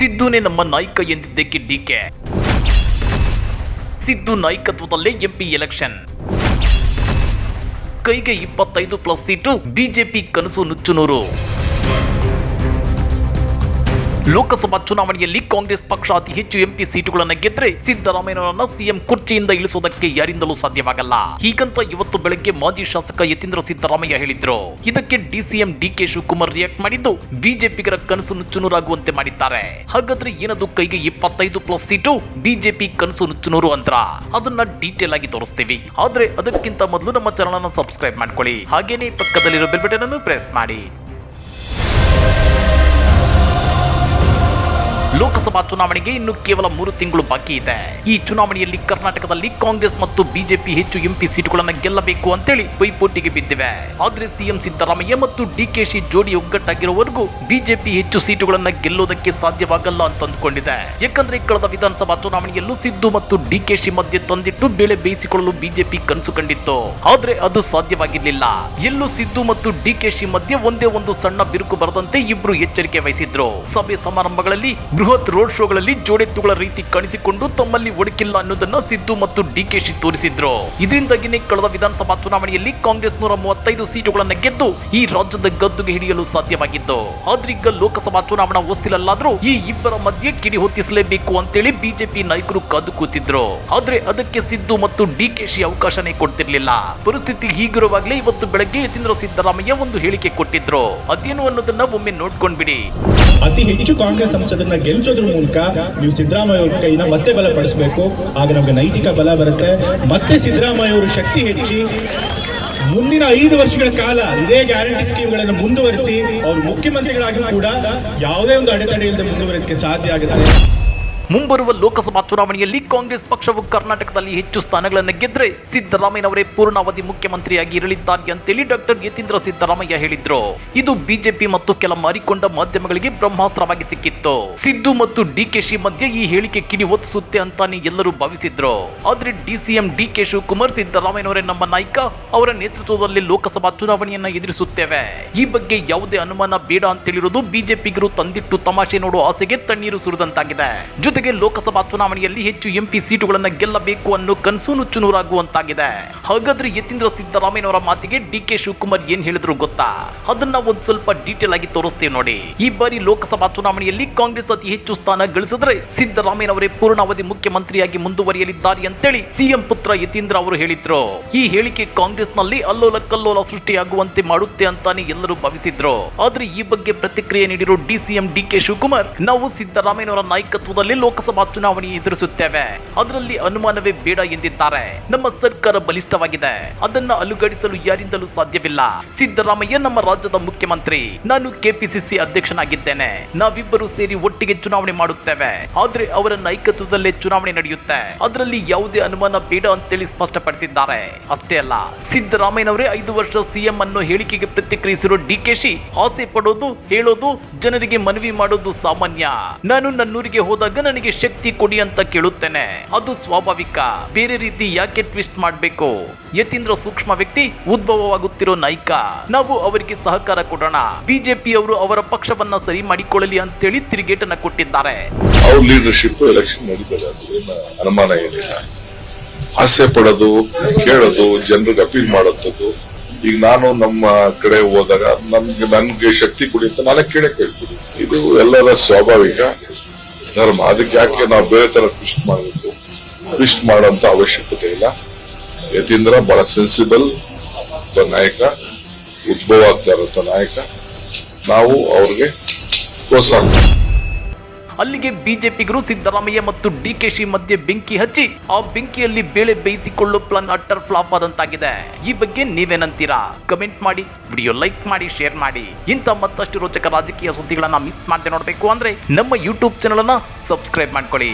ಸಿದ್ದುನೇ ನಮ್ಮ ನಾಯಕ ಎಂದಿದ್ದಕ್ಕೆ ಡಿಕೆ ಸಿದ್ದು ನಾಯಕತ್ವದಲ್ಲೇ ಎಂಪಿ ಎಲೆಕ್ಷನ್. ಕೈಗೆ ಇಪ್ಪತ್ತೈದು ಪ್ಲಸ್ ಸೀಟು ಬಿಜೆಪಿ ಕನಸು ನುಚ್ಚುನೂರು. ಲೋಕಸಭಾ ಚುನಾವಣೆಯಲ್ಲಿ ಕಾಂಗ್ರೆಸ್ ಪಕ್ಷ ಅತಿ ಹೆಚ್ಚು ಎಂಪಿ ಸೀಟುಗಳನ್ನು ಗೆದ್ರೆ ಸಿದ್ದರಾಮಯ್ಯನವರನ್ನ ಸಿಎಂ ಕುರ್ಚಿಯಿಂದ ಇಳಿಸುವುದಕ್ಕೆ ಯಾರಿಂದಲೂ ಸಾಧ್ಯವಾಗಲ್ಲ. ಹೀಗಂತ ಇವತ್ತು ಬೆಳಗ್ಗೆ ಮಾಜಿ ಶಾಸಕ ಯತೀಂದ್ರ ಸಿದ್ದರಾಮಯ್ಯ ಹೇಳಿದ್ರು. ಇದಕ್ಕೆ ಡಿಸಿಎಂ ಡಿಕೆ ಶಿವಕುಮಾರ್ ರಿಯಾಕ್ಟ್ ಮಾಡಿದ್ದು ಬಿಜೆಪಿಗರ ಕನಸು ನುಚ್ಚುನೂರಾಗುವಂತೆ ಮಾಡಿದ್ದಾರೆ. ಹಾಗಾದ್ರೆ ಏನದು ಕೈಗೆ ಇಪ್ಪತ್ತೈದು ಪ್ಲಸ್ ಸೀಟು? ಬಿಜೆಪಿ ಕನಸು ನುಚ್ಚುನೂರು ಅಂದ್ರ? ಅದನ್ನ ಡೀಟೇಲ್ ಆಗಿ ತೋರಿಸ್ತೀವಿ. ಆದ್ರೆ ಅದಕ್ಕಿಂತ ಮೊದಲು ನಮ್ಮ ಚಾನಲ್ ಸಬ್ಸ್ಕ್ರೈಬ್ ಮಾಡ್ಕೊಳ್ಳಿ. ಹಾಗೇನೆ ಪಕ್ಕದಲ್ಲಿರೋ ಬೆಲ್ ಬಟನ್ ಅನ್ನು ಪ್ರೆಸ್ ಮಾಡಿ. ಲೋಕಸಭಾ ಚುನಾವಣೆಗೆ ಇನ್ನು ಕೇವಲ ಮೂರು ತಿಂಗಳು ಬಾಕಿ ಇದೆ. ಈ ಚುನಾವಣೆಯಲ್ಲಿ ಕರ್ನಾಟಕದಲ್ಲಿ ಕಾಂಗ್ರೆಸ್ ಮತ್ತು ಬಿಜೆಪಿ ಹೆಚ್ಚು ಎಂಪಿ ಸೀಟುಗಳನ್ನು ಗೆಲ್ಲಬೇಕು ಅಂತೇಳಿ ಪೈಪೋಟಿಗೆ ಬಿದ್ದಿವೆ. ಆದ್ರೆ ಸಿಎಂ ಸಿದ್ದರಾಮಯ್ಯ ಮತ್ತು ಡಿಕೆಶಿ ಜೋಡಿ ಒಗ್ಗಟ್ಟಾಗಿರುವವರೆಗೂ ಬಿಜೆಪಿ ಹೆಚ್ಚು ಸೀಟುಗಳನ್ನು ಗೆಲ್ಲೋದಕ್ಕೆ ಸಾಧ್ಯವಾಗಲ್ಲ ಅಂತ ಅಂದುಕೊಂಡಿದೆ. ಯಾಕಂದ್ರೆ ಕಳೆದ ವಿಧಾನಸಭಾ ಚುನಾವಣೆಯಲ್ಲೂ ಸಿದ್ದು ಮತ್ತು ಡಿಕೆಶಿ ಮಧ್ಯೆ ತಂದಿಟ್ಟು ಬೇಳೆ ಬೇಯಿಸಿಕೊಳ್ಳಲು ಬಿಜೆಪಿ ಕನಸು ಕಂಡಿತ್ತು. ಆದ್ರೆ ಅದು ಸಾಧ್ಯವಾಗಿರ್ಲಿಲ್ಲ. ಎಲ್ಲೂ ಸಿದ್ದು ಮತ್ತು ಡಿಕೆಶಿ ಮಧ್ಯೆ ಒಂದೇ ಒಂದು ಸಣ್ಣ ಬಿರುಕು ಬರದಂತೆ ಇಬ್ರು ಎಚ್ಚರಿಕೆ ವಹಿಸಿದ್ರು. ಸಭೆ ಸಮಾರಂಭಗಳಲ್ಲಿ ಬೃಹತ್ ರೋಡ್ ಶೋಗಳಲ್ಲಿ ಜೋಡೆತ್ತುಗಳ ರೀತಿ ಕಾಣಿಸಿಕೊಂಡು ತಮ್ಮಲ್ಲಿ ಒಡಕಿಲ್ಲ ಅನ್ನೋದನ್ನ ಸಿದ್ದು ಮತ್ತು ಡಿಕೆಶಿ ತೋರಿಸಿದ್ರು. ಇದರಿಂದಾಗಿನೇ ಕಳೆದ ವಿಧಾನಸಭಾ ಚುನಾವಣೆಯಲ್ಲಿ ಕಾಂಗ್ರೆಸ್ ನೂರ ಮೂವತ್ತೈದು ಸೀಟುಗಳನ್ನು ಗೆದ್ದು ಈ ರಾಜ್ಯದ ಗದ್ದುಗೆ ಹಿಡಿಯಲು ಸಾಧ್ಯವಾಗಿತ್ತು. ಆದ್ರೀಗ ಲೋಕಸಭಾ ಚುನಾವಣಾ ಹೊಸ್ತಿಲಲ್ಲಾದ್ರೂ ಈ ಇಬ್ಬರ ಮಧ್ಯೆ ಕಿಡಿ ಹೊತ್ತಿಸಲೇಬೇಕು ಅಂತೇಳಿ ಬಿಜೆಪಿ ನಾಯಕರು ಕಾದು ಕೂತಿದ್ರು. ಆದ್ರೆ ಅದಕ್ಕೆ ಸಿದ್ದು ಮತ್ತು ಡಿಕೆಶಿ ಅವಕಾಶನೇ ಕೊಡ್ತಿರ್ಲಿಲ್ಲ. ಪರಿಸ್ಥಿತಿ ಹೀಗಿರುವಾಗಲೇ ಇವತ್ತು ಬೆಳಗ್ಗೆ ಯತೀಂದ್ರ ಸಿದ್ದರಾಮಯ್ಯ ಒಂದು ಹೇಳಿಕೆ ಕೊಟ್ಟಿದ್ರು. ಅದೇನು ಅನ್ನೋದನ್ನ ಒಮ್ಮೆ ನೋಡ್ಕೊಂಡ್ಬಿಡಿ. ಅತಿ ಹೆಚ್ಚು ಕಾಂಗ್ರೆಸ್ ಸಂಸದರನ್ನ ಗೆಲ್ಲಿಸೋದ್ರ ಮೂಲಕ ನೀವು ಸಿದ್ದರಾಮಯ್ಯ ಅವ್ರ ಕೈನ ಮತ್ತೆ ಬಲಪಡಿಸಬೇಕು. ಆಗ ನಮಗೆ ನೈತಿಕ ಬಲ ಬರುತ್ತೆ. ಮತ್ತೆ ಸಿದ್ದರಾಮಯ್ಯ ಅವರು ಶಕ್ತಿ ಹೆಚ್ಚಿ ಮುಂದಿನ ಐದು ವರ್ಷಗಳ ಕಾಲ ಇದೇ ಗ್ಯಾರಂಟಿ ಸ್ಕೀಮ್ಗಳನ್ನು ಮುಂದುವರಿಸಿ ಅವರು ಮುಖ್ಯಮಂತ್ರಿಗಳಾಗಿ ಕೂಡ ಯಾವುದೇ ಒಂದು ಅಡೆತಡೆ ಇಲ್ಲದೆ ಮುಂದುವರಿಯೋದಕ್ಕೆ ಸಾಧ್ಯ ಆಗುತ್ತೆ ಮುಂಬರುವ ಲೋಕಸಭಾ ಚುನಾವಣೆಯಲ್ಲಿ ಕಾಂಗ್ರೆಸ್ ಪಕ್ಷವು ಕರ್ನಾಟಕದಲ್ಲಿ ಹೆಚ್ಚು ಸ್ಥಾನಗಳನ್ನು ಗೆದ್ರೆ ಸಿದ್ದರಾಮಯ್ಯನವರೇ ಪೂರ್ಣಾವಧಿ ಮುಖ್ಯಮಂತ್ರಿಯಾಗಿ ಇರಲಿದ್ದಾರೆ ಅಂತೇಳಿ ಡಾಕ್ಟರ್ ಯತೀಂದ್ರ ಸಿದ್ದರಾಮಯ್ಯ ಹೇಳಿದ್ರು. ಇದು ಬಿಜೆಪಿ ಮತ್ತು ಕೆಲ ಮಾರಿಕೊಂಡ ಮಾಧ್ಯಮಗಳಿಗೆ ಬ್ರಹ್ಮಾಸ್ತ್ರವಾಗಿ ಸಿಕ್ಕಿತ್ತು. ಸಿದ್ದು ಮತ್ತು ಡಿಕೆಶಿ ಮಧ್ಯೆ ಈ ಹೇಳಿಕೆ ಕಿಡಿ ಒತ್ತಿಸುತ್ತೆ ಅಂತಾನೆ ಎಲ್ಲರೂ ಭಾವಿಸಿದ್ರು. ಆದ್ರೆ ಡಿಸಿಎಂ ಡಿಕೆ ಶಿವಕುಮಾರ್ ಸಿದ್ದರಾಮಯ್ಯನವರೇ ನಮ್ಮ ನಾಯಕ, ಅವರ ನೇತೃತ್ವದಲ್ಲಿ ಲೋಕಸಭಾ ಚುನಾವಣೆಯನ್ನ ಎದುರಿಸುತ್ತೇವೆ. ಈ ಬಗ್ಗೆ ಯಾವುದೇ ಅನುಮಾನ ಬೇಡ ಅಂತೇಳಿರೋದು ಬಿಜೆಪಿಗರು ತಂದಿಟ್ಟು ತಮಾಷೆ ನೋಡುವ ಆಸೆಗೆ ತಣ್ಣೀರು ಸುರಿದಂತಾಗಿದೆ. ಜೊತೆಗೆ ಲೋಕಸಭಾ ಚುನಾವಣೆಯಲ್ಲಿ ಹೆಚ್ಚು ಎಂಪಿ ಸೀಟುಗಳನ್ನು ಗೆಲ್ಲಬೇಕು ಅನ್ನೋ ಕನಸು ನುಚ್ಚುನೂರಾಗುವಂತಾಗಿದೆ. ಹಾಗಾದ್ರೆ ಯತೀಂದ್ರ ಸಿದ್ದರಾಮಯ್ಯನವರ ಮಾತಿಗೆ ಡಿ ಕೆ ಶಿವಕುಮಾರ್ ಏನ್ ಹೇಳಿದ್ರು ಗೊತ್ತಾ? ಅದನ್ನ ಒಂದ್ ಸ್ವಲ್ಪ ಡೀಟೇಲ್ ಆಗಿ ತೋರಿಸ್ತೇವೆ ನೋಡಿ. ಈ ಬಾರಿ ಲೋಕಸಭಾ ಚುನಾವಣೆಯಲ್ಲಿ ಕಾಂಗ್ರೆಸ್ ಅತಿ ಹೆಚ್ಚು ಸ್ಥಾನ ಗಳಿಸಿದ್ರೆ ಸಿದ್ದರಾಮಯ್ಯನವರೇ ಪೂರ್ಣಾವಧಿ ಮುಖ್ಯಮಂತ್ರಿಯಾಗಿ ಮುಂದುವರಿಯಲಿದ್ದಾರೆ ಅಂತೇಳಿ ಸಿಎಂ ಪುತ್ರ ಯತೀಂದ್ರ ಅವರು ಹೇಳಿದ್ರು. ಈ ಹೇಳಿಕೆ ಕಾಂಗ್ರೆಸ್ನಲ್ಲಿ ಅಲ್ಲೋಲ ಕಲ್ಲೋಲ ಸೃಷ್ಟಿಯಾಗುವಂತೆ ಮಾಡುತ್ತೆ ಅಂತಾನೆ ಎಲ್ಲರೂ ಭಾವಿಸಿದ್ರು. ಆದ್ರೆ ಈ ಬಗ್ಗೆ ಪ್ರತಿಕ್ರಿಯೆ ನೀಡಿರೋ ಡಿಸಿಎಂ ಡಿ ಕೆ ಶಿವಕುಮಾರ್, ನಾವು ಸಿದ್ದರಾಮಯ್ಯನವರ ನಾಯಕತ್ವದಲ್ಲಿ ಲೋಕಸಭಾ ಚುನಾವಣೆ ಎದುರಿಸುತ್ತೇವೆ. ಅದರಲ್ಲಿ ಅನುಮಾನವೇ ಬೇಡ ಎಂದಿದ್ದಾರೆ. ನಮ್ಮ ಸರ್ಕಾರ ಬಲಿಷ್ಠವಾಗಿದೆ. ಅದನ್ನ ಅಲುಗಡಿಸಲು ಯಾರಿಂದಲೂ ಸಾಧ್ಯವಿಲ್ಲ. ಸಿದ್ದರಾಮಯ್ಯ ನಮ್ಮ ರಾಜ್ಯದ ಮುಖ್ಯಮಂತ್ರಿ. ನಾನು ಕೆಪಿಸಿಸಿ ಅಧ್ಯಕ್ಷನಾಗಿದ್ದೇನೆ. ನಾವಿಬ್ಬರು ಸೇರಿ ಒಟ್ಟಿಗೆ ಚುನಾವಣೆ ಮಾಡುತ್ತೇವೆ. ಆದ್ರೆ ಅವರ ನಾಯಕತ್ವದಲ್ಲೇ ಚುನಾವಣೆ ನಡೆಯುತ್ತೆ. ಅದರಲ್ಲಿ ಯಾವುದೇ ಅನುಮಾನ ಬೇಡ ಅಂತೇಳಿ ಸ್ಪಷ್ಟಪಡಿಸಿದ್ದಾರೆ. ಅಷ್ಟೇ ಅಲ್ಲ, ಸಿದ್ದರಾಮಯ್ಯನವರೇ ಐದು ವರ್ಷ ಸಿಎಂ ಅನ್ನೋ ಹೇಳಿಕೆಗೆ ಪ್ರತಿಕ್ರಿಯಿಸಿರೋ ಡಿಕೆಶಿ ಆಸೆ ಪಡೋದು, ಹೇಳೋದು, ಜನರಿಗೆ ಮನವಿ ಮಾಡೋದು ಸಾಮಾನ್ಯ. ನಾನು ನನ್ನೂರಿಗೆ ಹೋದಾಗ ನನಗೆ ಶಕ್ತಿ ಕೊಡಿ ಅಂತ ಕೇಳುತ್ತೇನೆ. ಅದು ಸ್ವಾಭಾವಿಕ. ಬೇರೆ ರೀತಿ ಯಾಕೆ ಟ್ವಿಸ್ಟ್ ಮಾಡಬೇಕು? ಯತೀಂದ್ರ ಸೂಕ್ಷ್ಮ ವ್ಯಕ್ತಿ, ಉದ್ಭವವಾಗುತ್ತಿರೋ ನಾಯಕ. ನಾವು ಅವರಿಗೆ ಸಹಕಾರ ಕೊಡೋಣ. ಬಿಜೆಪಿ ಅವರು ಅವರ ಪಕ್ಷವನ್ನ ಸರಿ ಮಾಡಿಕೊಳ್ಳಲಿ ಅಂತೇಳಿ ತಿರುಗೇಟನ್ನ ಕೊಟ್ಟಿದ್ದಾರೆ. ಅವ್ರ ಲೀಡರ್ಶಿಪ್ ಎಲೆಕ್ಷನ್ ಅನುಮಾನ ಏನಿಲ್ಲ. ಆಸೆ ಪಡೋದು, ಕೇಳೋದು, ಜನರಿಗೆ ಅಪೀಲ್ ಮಾಡೋದು ಈಗ ನಾನು ನಮ್ಮ ಕಡೆ ಹೋದಾಗ ನನ್ಗೆ ನನ್ಗೆ ಶಕ್ತಿ ಕೊಡಿ ಅಂತ ನಾನೇ ಕೇಳೇ ಕೇಳ್ತೀನಿ ಇದು ಎಲ್ಲರ ಸ್ವಾಭಾವಿಕ. ಧರ್ಮ. ಅದಕ್ಕೆ ಯಾಕೆ ನಾವು ಬೇರೆ ತರ ಟ್ವಿಸ್ಟ್ ಮಾಡಬೇಕು? ಟ್ವಿಸ್ಟ್ ಮಾಡುವಂತ ಅವಶ್ಯಕತೆ ಇಲ್ಲ. ಯತೀಂದ್ರ ಬಹಳ ಸೆನ್ಸಿಬಲ್ ಒಬ್ಬ ನಾಯಕ ಉದ್ಭವ ಆಗ್ತಾ ಇರುವಂತ ನಾಯಕ. ನಾವು ಅವ್ರಿಗೆ ಪ್ರೋತ್ಸಾಹ ಅಲ್ಲಿಗೆ ಬಿಜೆಪಿಗರು ಸಿದ್ದರಾಮಯ್ಯ ಮತ್ತು ಡಿಕೆಶಿ ಮಧ್ಯೆ ಬೆಂಕಿ ಹಚ್ಚಿ, ಆ ಬೆಂಕಿಯಲ್ಲಿ ಬೇಳೆ ಬೇಯಿಸಿಕೊಳ್ಳೋ ಪ್ಲಾನ್ ಅಟ್ಟರ್ ಫ್ಲಾಪ್ ಆದಂತಾಗಿದೆ. ಈ ಬಗ್ಗೆ ನೀವೇನಂತೀರಾ? ಕಮೆಂಟ್ ಮಾಡಿ ವಿಡಿಯೋ ಲೈಕ್ ಮಾಡಿ ಶೇರ್ ಮಾಡಿ. ಇಂಥ ಮತ್ತಷ್ಟು ರೋಚಕ ರಾಜಕೀಯ ಸುದ್ದಿಗಳನ್ನ ಮಿಸ್ ಮಾಡದೆ ನೋಡಬೇಕು ಅಂದ್ರೆ ನಮ್ಮ ಯೂಟ್ಯೂಬ್ ಚಾನಲ್ ಅನ್ನ ಸಬ್ಸ್ಕ್ರೈಬ್ ಮಾಡ್ಕೊಳ್ಳಿ.